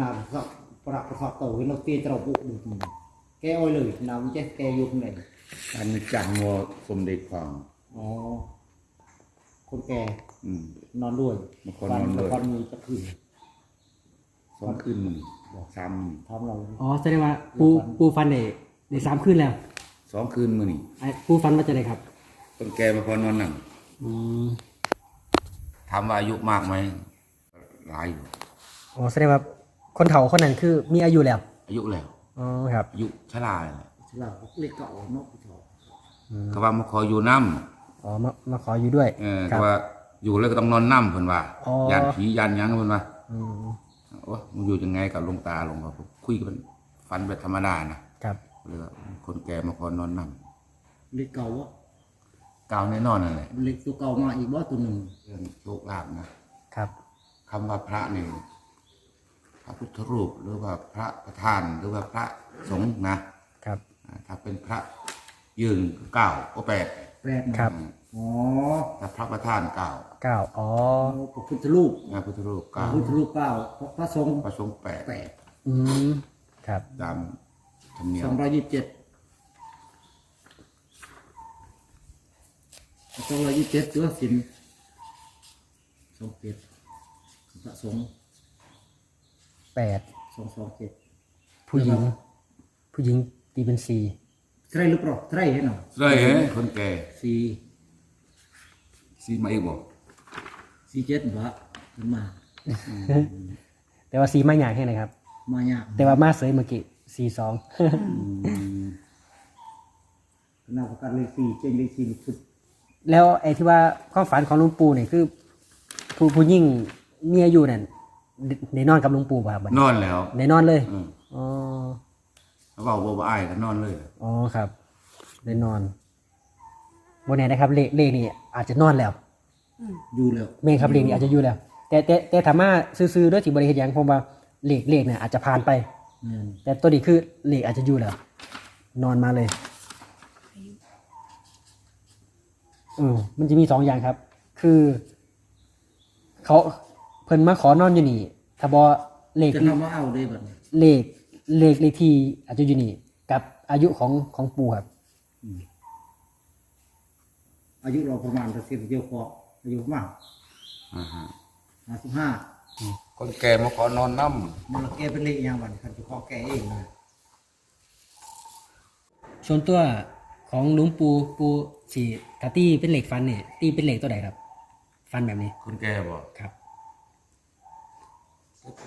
นาดสักประประสอบโตให้เราเตี้ยเราบุกดูมันแกอ้อยเลยนามันจะแกอยู่ข้างในอันนี้จังมัวสมเด็จฟังอ๋อคนแกอืมนอนด้วยบางคนนอนด้วยบางคนมีจะคืนสองคืนหนึ่งสามทำเราอ๋อแสดงว่าปูปูฟันได้ได้สามคืนแล้วสองคืนมื้อนี่ไอ้ปูฟันว่าจะได้ครับคนแกมาพอนอนนั่งอืมถามว่าอายุมากไหมหลายอยู่อ๋อแสดงว่า คนเฒ่าคนนั้นคือมีอายุแล้วอายุแล้วอ๋อครับอายุชราแล้วเราเล็กเก่าเนาะผู้ชมก็ว่ามาขออยู่น้อ๋อมามาขออยู่ด้วยำเออครัแต่บว่าอยู่แล้วก็ต้องนอนน้ำเพิ่นว่าอ๋อยันผียันหยังเพิ่นว่าอืมโอ้มันอยู่ยังไงกับหลวงตาหลวงพ่อคุยกันฟันแบบธรรมดานะครับเลยว่าคนแก่มาขอนอนน้เล็กเก่าวะำกาวแน่นอนนั่นแหละเล็กตัวเก่ามาอีกบ่ตัวหนึ่งเรื่องโชคลาภนะครับ คำว่าพระนี่ พระพุทธรูปหรือว่าพระประธานหรือว่าพระสงฆ์นะครับ อ่าถ้าเป็นพระยืนก็เก้าก็แปดแปดนะครับอ๋อถ้าพระประธานเก้าเก้าอ๋อ พระพุทธรูปพระพุทธรูปพเก้าระพุทธรูปเก้าพระสงฆ์พระสงฆ์แปดแปดอืม ครับ ตามธรรมเนียสมองร้อยยี่สิบเจ็ดสองร้อยยี่สิบเจ็ดตัวสินสองเจ็ดพระสงฆ์ แปดสองสองเจ็ดผู้หญิง ผู้หญิงตีเป็นสี่ไตรหรือเปล่าไตรเห็นหรอใช่เฮ้ยคนแก่สี่ซีมาอีกบอกสี่เจ็ดบะขึ้นมาแต่ว่าสีไม่อยากให้นะครับ มายากแต่ว่ามาเสยเมื่อกี้สี่สองหน้าประกันเลขสี่เจงเลขสี่สุดแล้วไอ้ที่ว่าความฝันของหลุงปู่เนี่ยคือ ผู้ผู้ยิ่งมีอายุนั่น ในนอนกับหลุงปู่ป่ะครับบัดนอนแล้วในนอนเลยอืมอ๋อเขาบอกว่าบ่อายก็นอนเลย อ๋อครับในนอนบนไหนนะครับเลขเลขนี่อาจจะนอนแล้วอยู่แล้วเมนครับเลขนี่อาจจะอยู่แล้ว แต่แต่แต่ถามว่าซื้อๆด้วยที่บริเหตุอย่างผมว่าเลขเลขเนี่ยอาจจะผ่านไป แม่นแต่ตัวนี้คือเลขอาจจะอยู่แล้ว นอนมาเลยเออมันจะมีสองอย่างครับ คือ เขา เพิ่นมาขอนอนอยู่นี่ถ้าบอเลขจะที่ทำว่าเอาได้แบบนี้เลขเลขเลขที่อาจจะอยู่นี่กับอายุของของปู่ครับ อายุเราประมาณเปอร์เซ็นต์เดียวพออายุมากอ่าฮะห้าสิบห้าคนแก่มาขอนอนน้มันเราแก้เป็นเลขอย่างวันคันเฉพาะแก้เองเลยส่วนตัวของหลวงปู่ปู่สี่ถ้าตีเป็นเหล็กฟันเนี่ยตีเป็นเหล็กตัวไหนครับ ฟันแบบนี้ำคนแก่บอกครับ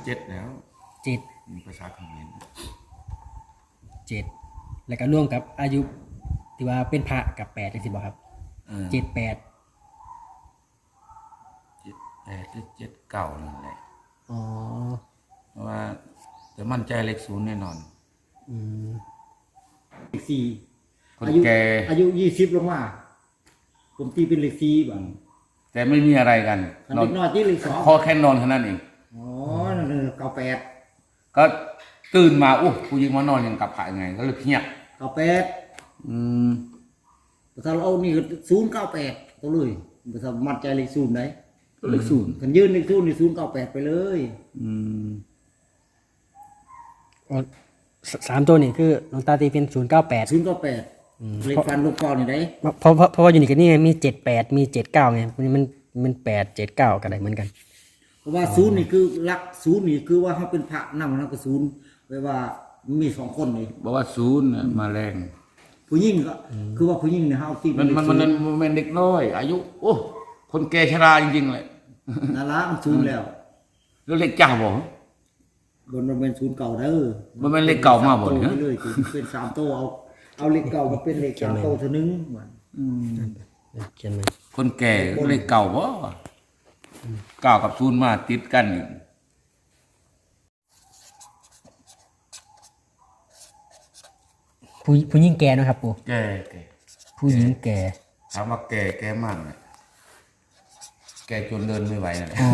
เจ็ดแล้วเจ็ดมีภาษาเขมรเจ็ดแล้วก็ร่วมกับอายุที่ว่าเป็นพระกับแปดจังสิบอกครับเออเจ็ดแปดเจ็ดแปดหรือเจ็ดเก้านั่นแหละอ๋อเพราะว่าแต่มั่นใจเลขศูนย์แน่นอน อืมเลขสี่คนอายุแก่อายุยี่สิบลงมาผมตีเป็นเลขสี่แบบแต่ไม่มีอะไรกันคันนอนเด็กน้อยที่เลขสอง พอแค่นอนแค่นั้นเองอ๋อนั่น เก้าแปดก็ตื่นมาอู้ผู้หญิงมานอนยังกับผายังไง ก็เลยเพียบเก้าแปดอืมแต่ถ้าเราเอานี่ศูนย์เก้าแปดตัวเลยแต่ถ้ามัดใจเลขศูนย์ไหนเลขศูนย์คันยืนเลขศูนย์ในศูนย์เก้าแปดไปเลย อืมอ๋อสสามตัวนี่คือหลวงตาตีเป็นศูนย์เก้าแปด ศูนย์เก้าแปดเลขฟันลูกกรนี่ได้เพราะเพราะเพราะว่าอยู่นี่กันนี่ไงมีเจ็ดแปดมีเจ็ดเก้าไงมันมันมันแปดเจ็ดเก้ากันได้เหมือนกันเพ ราะว่าศูนย์นี่คือรักศูนย์นี่คือว่าเขาเป็นพระนำนั่นก็ศูนย์แปลว่ามีสองคนนี่บอกว่าศูนย์น่ะมาแรง ผู้หญิงก็คือว่าผู้หญิงเนี่ยเขาตีมันมันมันมันมันเป็นเด็กน้อย อายุ โอ้คนแก่ชราจริงๆเลยนารามันศูนย์แล้วแล้วเล็กจ้าบอกบนมันเป็นศูนย์เก่าเด้อมันเป็นเลขเก่ามาบ่สเนี่ยโตไปเลยเป็นสามโตวเอาเอาเลขเก่ามาเป็นเลขสามโตวเท่านึงเหมือนเขียนไหมคนแก่เล็กเก่าบ่ เก่ากับศูนย์มาติดกันอีกผู้ผู้หญิงแก่เนาะครับปู่แก่แก่ผู้หญิงแก่ถามว่าแก่แก่มากเลยแก่จนเดินไม่ไหวนั่นแหละอ๋อ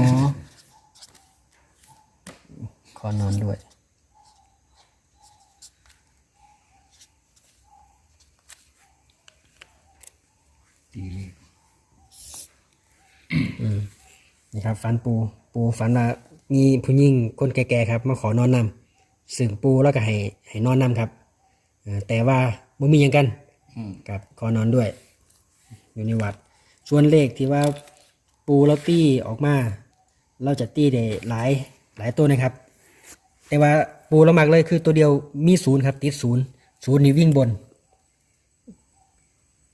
ขอนอนด้วย ตีเลขนี่ ครับฟันปูปูฟันว่ามีผู้หญิงคนแก่ๆครับ มาขอนอนนำซึ่งปูแล้วก็ให้ให้นอนนำครับเอ่อแต่ว่าบ่มีหยังกันอืมครับขอนอนด้วย อยู่ในวัดส่วนเลขที่ว่าปูแล้วตี้ออกมา เราจะตี้ได้หลายหลายตัวนะครับ แต่ว่าปูเรามักเลยคือตัวเดียวมีศูนย์ครับ ติดศูนย์ศูนย์นี่วิ่งบน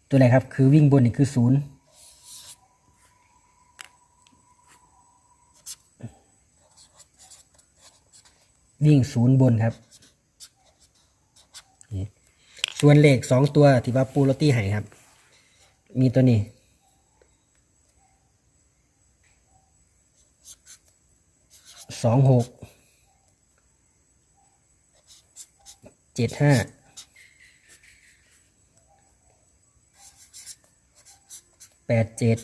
ตัวไหนครับ คือวิ่งบนนี่คือศูนย์ วิ่งศูนย์บนครับ ส่วนเลขสองตัวที่ว่าปูโรตี้ให้ครับ มีตัวนี้ สองหก เจ็ดห้า แปดเจ็ด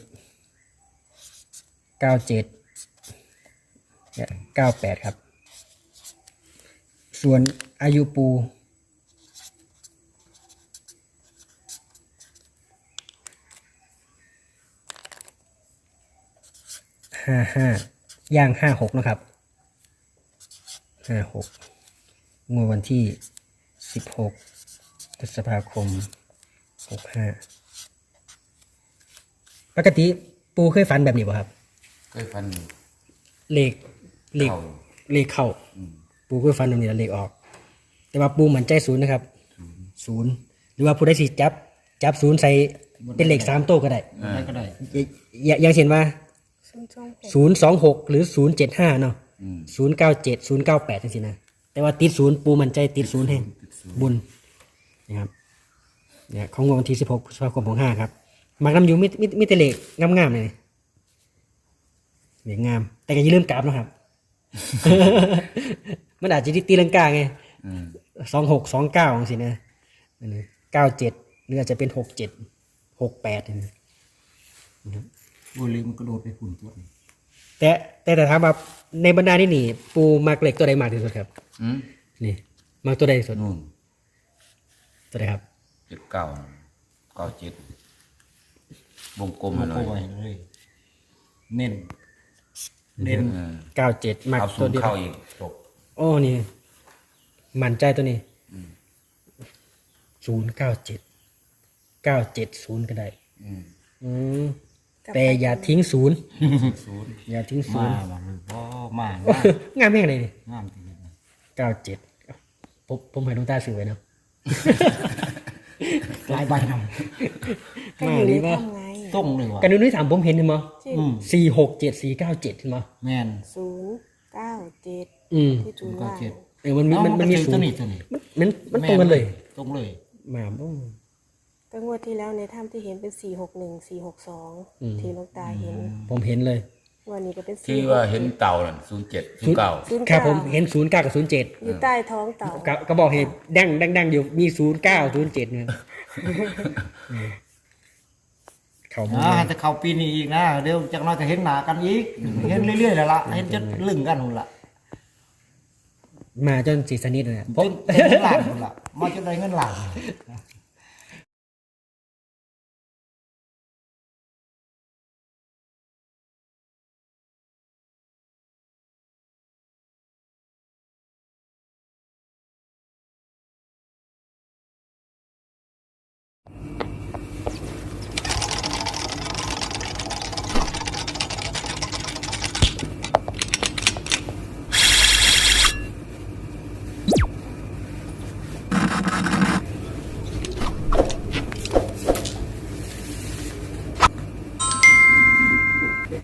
เก้าเจ็ดเก้าแปดครับ ส่วนอายุปู ห้าห้าย่างห้าหกนะครับ ห้าหกงวดวันที่สิบหกพฤษภาคมหกห้าปกติปูเคยฝันแบบนี้ป่ะครับ เคยฟันเลขเลขเข้า เลขเข้าปูเคยฝันแบบนี้แล้วเลขออก แต่ว่าปูเหมือนใจศูนย์นะครับศูนย์หรือว่าผู้ได้สิจับ จับศูนย์ใส่เป็นเลขสามโต๊ะก็ได้อะไรก็ได้อย่าอย่างเช่นว่าศูนย์สองหกศูนย์สองหกหรือศูนย์เจ็ดห้าเนาะอืม ศูนย์เก้าเจ็ดศูนย์เก้าแปดจังสินะแต่ว่าติดศูนย์ปูมันใจติดศูนย์ให้บุญนะครับเนี่ยของงวดวันที่สิบหกพฤษภาคมของห้าครับมักน้ำอยูมิมิมิเตเลกงามๆเลยเหลียงงาม แต่ก็อย่าลืมกราบนะครับ มันอาจจะตีลังกาไงอืมสองหกสองเก้าสินะเก้าเจ็ดหรืออาจจะเป็นหกเจ็ดหกแปดนะโอ้ยลืมกระโดดไปฝุ่นตัวนี้แต่แต่แต่ถามว่าในบรรดานี่นี่ ปูมากเหล็กตัวใดมากที่สุดครับอืมนี่ มากตัวใดที่สุดนู่นตัวใดครับเจ็ดเก้าเก้าเจ็ดวงกลมมามาเลโอ้ยยเลยเน้นเน้นเออเก้าเจ็ดมากเอาศูตัวนย์เดียวเข้าอีกจบ โอ้นี่มั่นใจตัวนี้ศูนย์เก้าเจ็ดเก้าเจ็ดศูนย์ก็ได้อืมอืมแต่อย่าทิ้งศูนย์ศูนย์อย่าทิ้งศูมานย์บ้างเลยบ่มางามแม่งเลยนี่งามทีเดียวเก้าเจ็ดผมผมให้ดวงตาสื่อไว้นะหลายใบนก็มาอยู่ดีในป่ะถ้ำไงำต้งเลยว่ะกันดูนี่ถามผมเห็นเห็นมั้ยจริงอืมสี่หกเจ็ดสี่เก้าเจ็ดเห็นมั้ยแม่นศูนย์ เก้าเจ็ดอืมที่จูนเก้าว่าเจ็ด เออมันมีมันมันมีเอาศูตัวนย์นี้ตัวนี้มันมันมันตรงกันเลยตรงเลยมาโอ้ก็งวดที่แล้วในถ้ำที่เห็นเป็นสี่หกหนึ่งสี่หกสองที่หลูกตาเห็นผมเห็นเลย งวันนี้ก็เป็นที่สี่ว่าเห็นเต่านั่นศูนย์เจ็ดศูนย์เก้าศูนย์ครับเก้าผมเห็นศูนย์เก้ากับศูนย์เจ็ดอยู่ใต้ท้องเต่าก็บอกเห็นดังดังดังอยู่มีศูนย์เก้าศูนย์เจ็ดเนี่ย เขาบอกอ่าจะเข้าปีนี้อีกนะเดี๋ยวจักหน้อยจะเห็นหน้ากันอีก เห็นเรื่อยๆแล้วล่ะเห็นจนลึงกันหุ่นละมาจนสีสนิทเลยจนจนเงินล้านหุ่นละมาจนได้เงินล้าน